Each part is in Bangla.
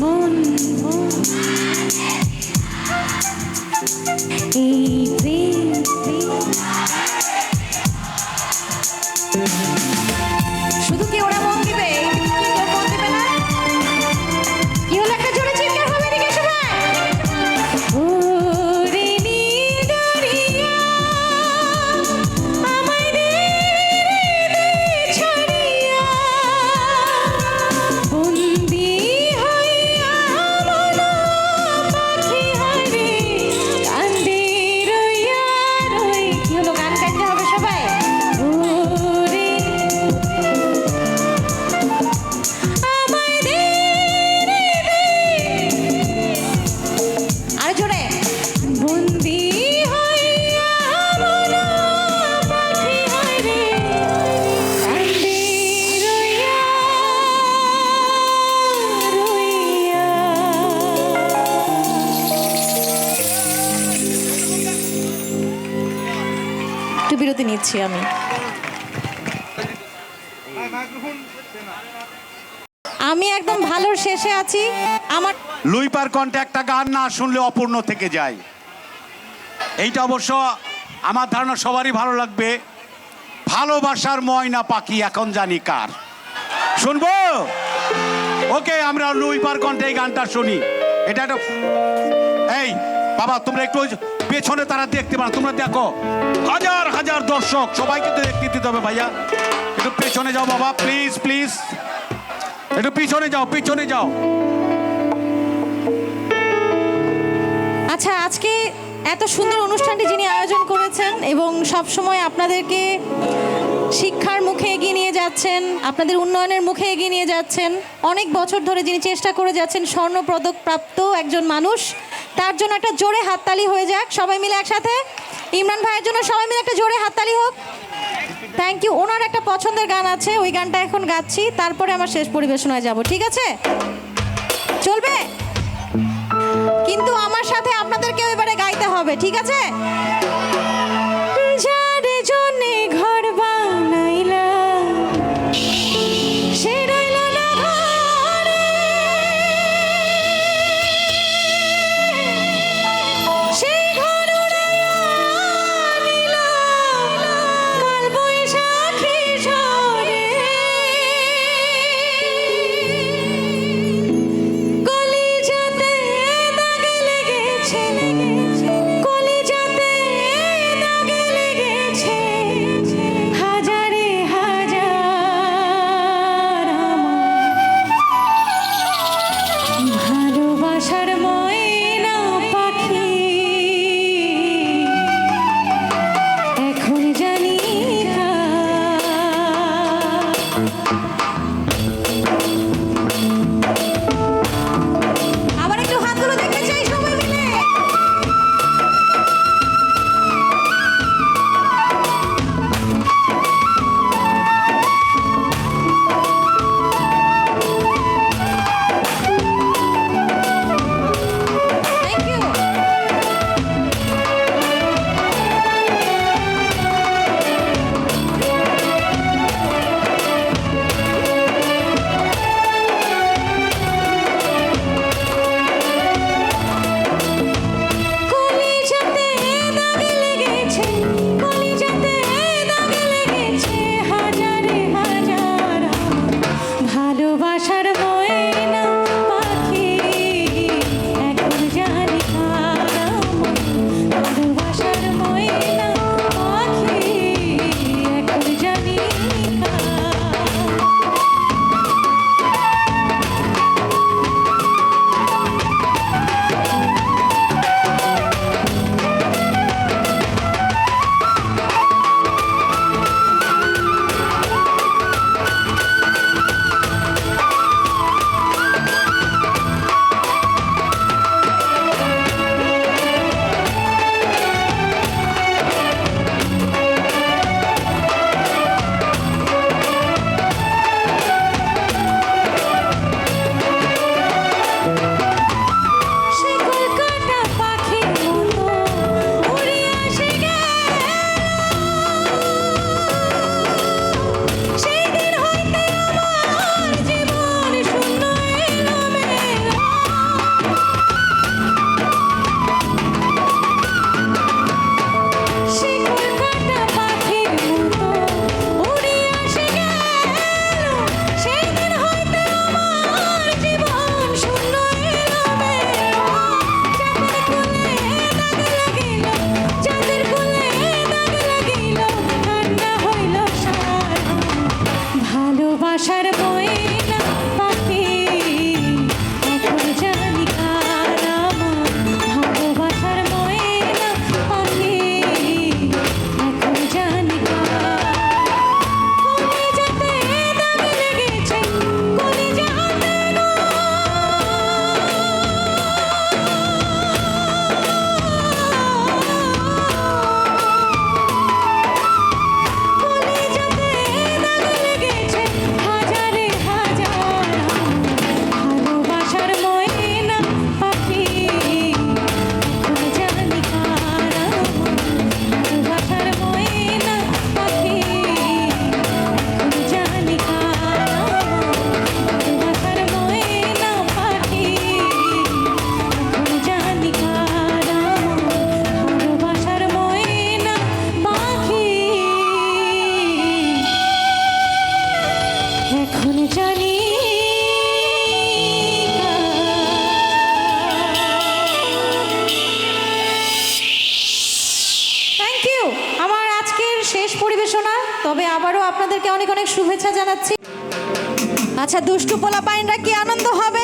মন এই নিচ্ছি আমি। আমি একদম ভালোর শেষে আছি। আমার লুইপার কণ্ঠে একটা গান না শুনলে অপূর্ণ থেকে যায়। এইটা অবশ্য আমার ধারণা সবারই ভালো লাগবে। ভালোবাসার ময়না পাখি এখন জানি কার। শুনব? ওকে, আমরা লুইপার কণ্ঠে এই গানটা শুনি। এটা একটা এই, বাবা, তোমরা একটু পেছনে তারা দেখতে পারো, তোমরা দেখো। হাজার হাজার দর্শক সবাইকে তো দেখতে দিতে হবে ভাইয়া। একটু পেছনে যাও বাবা প্লিজ প্লিজ একটু পিছনে যাও পিছনে যাও। আচ্ছা আজকে এত সুন্দর অনুষ্ঠানটি যিনি আয়োজন করেছেন এবং সব সময় আপনাদেরকে শিক্ষার মুখে এগিয়ে নিয়ে যাচ্ছেন, আপনাদের উন্নয়নের মুখে এগিয়ে নিয়ে যাচ্ছেন, অনেক বছর ধরে যিনি চেষ্টা করে যাচ্ছেন স্বর্ণপদক প্রাপ্ত একজন মানুষ, তার জন্য একটা জোরে হাততালি হয়ে যাক, সবাই মিলে একসাথে ইমরান ভাইয়ের জন্য সবাই মিলে একটা জোরে হাততালি হোক। থ্যাংক ইউ ওনার একটা পছন্দের গান আছে, ওই গানটা এখন গাচ্ছি। তারপরে আমার শেষ পরিবেশনায় যাব, ঠিক আছে? চলবে? কিন্তু আমার সাথে আপনাদেরকেও এবারে গাইতে হবে, ঠিক আছে? আপনাদেরকে অনেক অনেক শুভেচ্ছা জানাচ্ছি। আচ্ছা দুষ্টু পোলা পাইনরা কি আনন্দ হবে?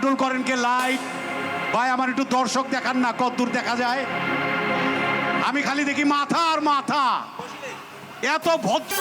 কন্ট্রোল করেন কে লাইট ভাই, আমার একটু দর্শক দেখান না, কত দূর দেখা যায়। আমি খালি দেখি মাথা আর মাথা। এত ভদ্র